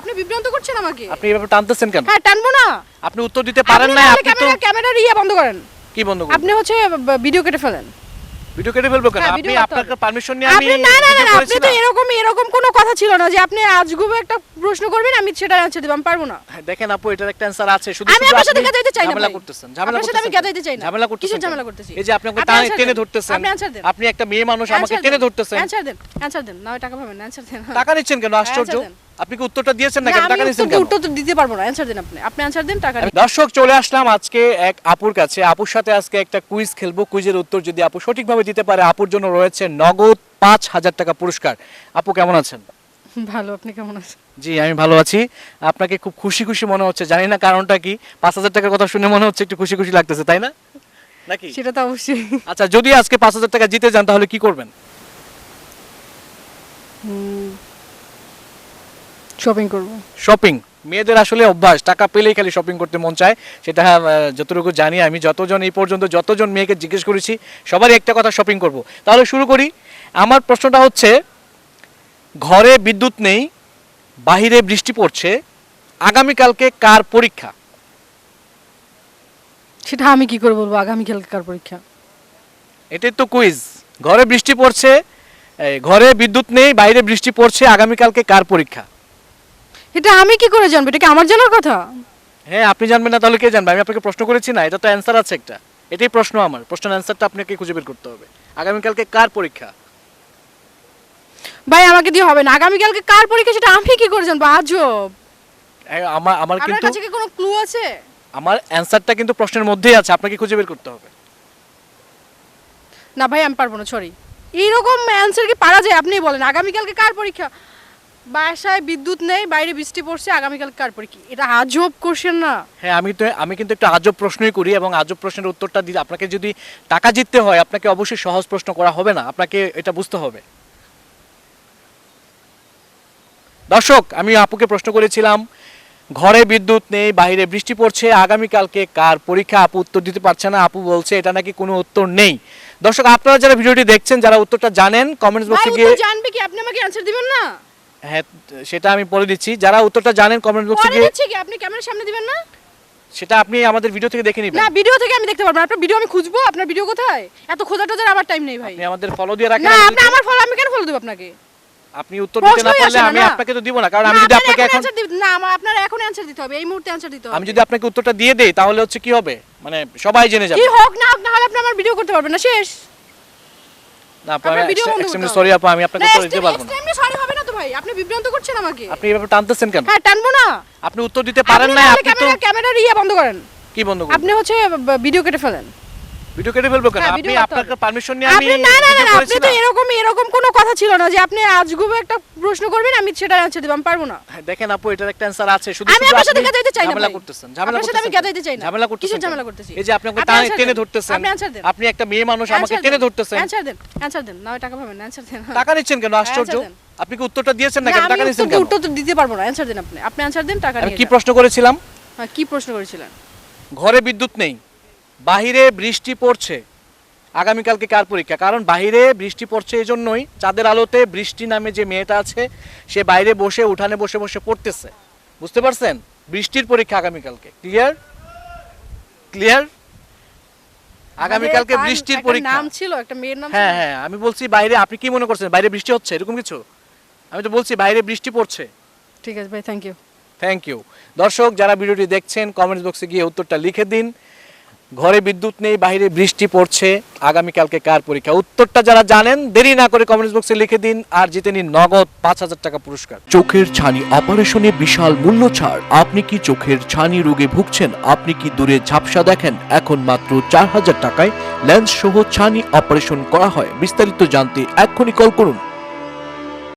আপনি বিভ্রান্ত করছেন আমাকে। আপনি এভাবে টানতেছেন কেন? হ্যাঁ টানবো না। আপনি উত্তর দিতে পারেন না আপনি তো ক্যামেরা ইয়ে বন্ধ করেন। কি বন্ধ আপনি হচ্ছে ভিডিও কেটে ফেলেন। ভিডিও কেটে ফেলব কেন? হ্যাঁ, আপনি আপনার পারমিশন নিয়ে আমি না না না আপনি তো এরকম এরকম কোনো কথা ছিল না যে আপনি আজগুবো একটা প্রশ্ন করবেন আমি সেটা দেব আমি পারব না। হ্যাঁ, দেখেন আপু এটার একটা অ্যান্সার আছে শুধু আমি আপনার সাথে আপনি গেদাইতে চাই না ঝামেলা করতেছেন ঝামেলা সাথে আমি করতেছেন গেদাইতে চাই না। ঝামেলা করতেছেন কেন? ঝামেলা করতেছি? এই যে আপনি আমাকে টানে টেনে ধরতেছেন। আপনি দেন। আপনি একটা মেয়ে মানুষ আমাকে টেনে ধরতেছেন। অ্যানসার দেন। দেন। না টাকা পাবেন দেন। টাকা নিচ্ছেন কেন? আশ্চর্য। answer দেন। আপনি কি উত্তরটা দিয়েছেন না না, কেন আমি টাকা নিচ্ছেন উত্তর- তো দিতে পারব না অ্যানসার দেন আপনি। আপনি অ্যানসার দেন টাকা। দর্শক চলে আসলাম আজকে এক আপুর কাছে। আপুর সাথে আজকে একটা কুইজ খেলব। কুইজের উত্তর যদি আপু সঠিকভাবে দিতে পারে আপুর জন্য রয়েছে নগদ পাঁচ হাজার টাকা পুরস্কার। আপু কেমন আছেন? ভালো আপনি কেমন আছেন? জি আমি ভালো আছি। আপনাকে খুব খুশি খুশি মনে হচ্ছে। জানি না কারণটা কি। পাঁচ হাজার টাকার কথা শুনে মনে হচ্ছে একটু খুশি খুশি লাগতেছে তাই না? নাকি? সেটা তো অবশ্যই। আচ্ছা যদি আজকে পাঁচ হাজার টাকা জিতে যান তাহলে কি করবেন? শপিং করব। শপিং মেয়েদের আসলে অভ্যাস টাকা পেলেই খালি শপিং করতে মন চায়। সেটা যতটুকু জানি আমি যতজন এই পর্যন্ত যতজন মেয়েকে জিজ্ঞেস করেছি সবারই একটা কথা শপিং করব। তাহলে শুরু করি। আমার প্রশ্নটা হচ্ছে ঘরে বিদ্যুৎ নেই বাহিরে বৃষ্টি পড়ছে আগামীকালকে কার পরীক্ষা? সেটা আমি কি করে বলব? আগামী কার পরীক্ষা? এটাই তো কুইজ ঘরে বৃষ্টি পড়ছে ঘরে বিদ্যুৎ নেই বাইরে বৃষ্টি পড়ছে আগামীকালকে কার পরীক্ষা? এটা আমি কি করে জানব? এটা কি আমার জানার কথা? হ্যাঁ আপনি জানবেন না তাহলে কে জানবে? আমি আপনাকে প্রশ্ন করেছি না এটা তো অ্যান্সার আছে একটা। এটাই প্রশ্ন আমার। প্রশ্নের অ্যান্সারটা আপনাকে খুঁজে বের করতে হবে। আগামীকালকে কার পরীক্ষা? ভাই আমাকে দিয়ে হবে না। আগামীকালকে কার পরীক্ষা সেটা আমি কি করে জানব? আজব। এ, আমার আমার আপনার কিন্তু কাছে কি কোনো ক্লু আছে? আমার অ্যান্সারটা কিন্তু প্রশ্নের মধ্যেই আছে আপনাকে খুঁজে বের করতে হবে। না ভাই আমি পারব না সরি এইরকম অ্যান্সার কি পারা যায়? আপনি বলেন আগামীকালকে কার পরীক্ষা? বাসায় বিদ্যুৎ নেই বাইরে বৃষ্টি পড়ছে আগামীকাল কার পরীক্ষা এটা আজব কোশ্চেন না? হ্যাঁ আমি তো আমি কিন্তু একটু আজব প্রশ্নই করি এবং আজব প্রশ্নের উত্তরটা দিতে আপনাকে যদি টাকা জিততে হয় আপনাকে অবশ্যই সহজ প্রশ্ন করা হবে না আপনাকে এটা বুঝতে হবে। দর্শক আমি আপুকে প্রশ্ন করেছিলাম ঘরে বিদ্যুৎ নেই বাইরে বৃষ্টি পড়ছে আগামীকালকে কার পরীক্ষা? আপু উত্তর দিতে পারছে না আপু বলছে এটা নাকি কোনো উত্তর নেই। দর্শক আপনারা যারা ভিডিওটি দেখছেন যারা উত্তরটা জানেন কমেন্টস বক্সে গিয়ে জানবে কি? আপনি আমাকে অ্যান্সার দিবেন না? হ্যাঁ সেটা আমি বলে দিচ্ছি। যারা উত্তরটা জানেন কমেন্ট বক্সে গিয়ে দিচ্ছি কি? আপনি ক্যামেরার সামনে দিবেন না? সেটা আপনি আমাদের ভিডিও থেকে দেখে নেবেন। না ভিডিও থেকে আমি দেখতে পারব না। আপনার ভিডিও আমি খুঁজবো। আপনার ভিডিও কোথায়? এত খোঁজা টোজার আমার টাইম নেই ভাই। আপনি আমাদের ফলো দিয়ে রাখেন না আপনি আমার ফলো আমি কেন ফলো দেবো আপনাকে? আপনি উত্তর দিতে না পারলে আমি আপনাকে তো দিব না। কারণ আমি যদি আপনাকে এখন না আমার আপনার এখন অ্যানসার দিতে হবে। এই মুহূর্তে অ্যানসার দিতে হবে। আমি যদি আপনাকে উত্তরটা দিয়ে দেই তাহলে হচ্ছে কি হবে? মানে সবাই জেনে যাবে। কি হোক না হোক না হলে আপনি আমার ভিডিও করতে পারবেন না। শেষ। না আপু সরি আপু আমি আপনাকে উত্তর দিতে পারব না। সরি ভাই আপনি বিভ্রান্ত করছেন আমাকে। আপনি এভাবে টানতেছেন কেন? হ্যাঁ টানবো না। আপনি উত্তর দিতে পারেন না আপনি তো ক্যামেরার ইয়ে বন্ধ করেন। কি বন্ধ করবেন? আপনি হচ্ছে ভিডিও কেটে ফেলেন। ভিডিও কেটে ফেলব কেন? হ্যাঁ, আপনি আপনার পারমিশন নিয়ে আমি না না না আপনি তো এরকম এরকম কোনো কথা ছিল না যে আপনি আজগুবো একটা প্রশ্ন করবেন আমি সেটা দেব আমি পারব না। হ্যাঁ, দেখেন আপু এটার একটা আছে শুধু আমি আপনার সাথে গেদাইতে চাই না ঝামেলা করতেছেন ঝামেলা সাথে আমি করতেছেন গেদাইতে চাই না। ঝামেলা করতেছেন কেন? ঝামেলা করতেছি? এই যে আপনি আমাকে টানে টেনে ধরতেছেন। আপনি দেন। আপনি একটা মেয়ে মানুষ আমাকে টেনে ধরতেছেন। অ্যানসার দেন। দেন। না টাকা পাবেন দেন। টাকা নিচ্ছেন কেন? আশ্চর্য। answer দেন। আপনি কি উত্তরটা দিয়েছেন না না, কেন টাকা উত্তর- কেন? উত্তর তো দিতে পারব না অ্যানসার দেন আপনি। আপনি অ্যানসার দেন টাকা নিয়ে কি প্রশ্ন করেছিলাম? হ্যাঁ, কি প্রশ্ন করেছিলেন? ঘরে বিদ্যুৎ নেই বাহিরে বৃষ্টি পড়ছে আগামীকালকে কার পরীক্ষা? কারণ বাইরে বৃষ্টি পড়ছে এই জন্যই চাঁদের আলোতে বৃষ্টি নামে যে মেয়েটা আছে সে বাইরে বসে উঠানে বসে বসে পড়তেছে। বুঝতে পারছেন? বৃষ্টির পরীক্ষা আগামীকালকে। ক্লিয়ার ক্লিয়ার আগামীকালকে আমাদের বৃষ্টির পরীক্ষা। নাম ছিল একটা মেয়ের নাম হ্যাঁ হ্যাঁ আমি বলছি বাইরে আপনি কি মনে করছেন? বাইরে বৃষ্টি হচ্ছে এরকম কিছু? আমি তো বলছি বাইরে বৃষ্টি পড়ছে। ঠিক আছে ভাই থ্যাংক ইউ থ্যাংক ইউ দর্শক যারা ভিডিওটি দেখছেন কমেন্টস বক্সে গিয়ে উত্তরটা লিখে দিন। ঘরে বিদ্যুৎ নেই বাইরে বৃষ্টি পড়ছে। আগামীকালকে কার পরীক্ষা? উত্তরটা যারা জানেন দেরি না করে কমেন্টস বক্সে লিখে দিন আর জিতে নিন নগদ পাঁচ হাজার টাকা পুরস্কার। চোখের ছানি অপারেশনে বিশাল মূল্য ছাড়। আপনি কি চোখের ছানি রোগে ভুগছেন? আপনি কি দূরে ঝাপসা দেখেন? এখন মাত্র চার হাজার টাকায় লেন্স সহ ছানি অপারেশন করা হয়। বিস্তারিত জানতে এক্ষুনি কল করুন।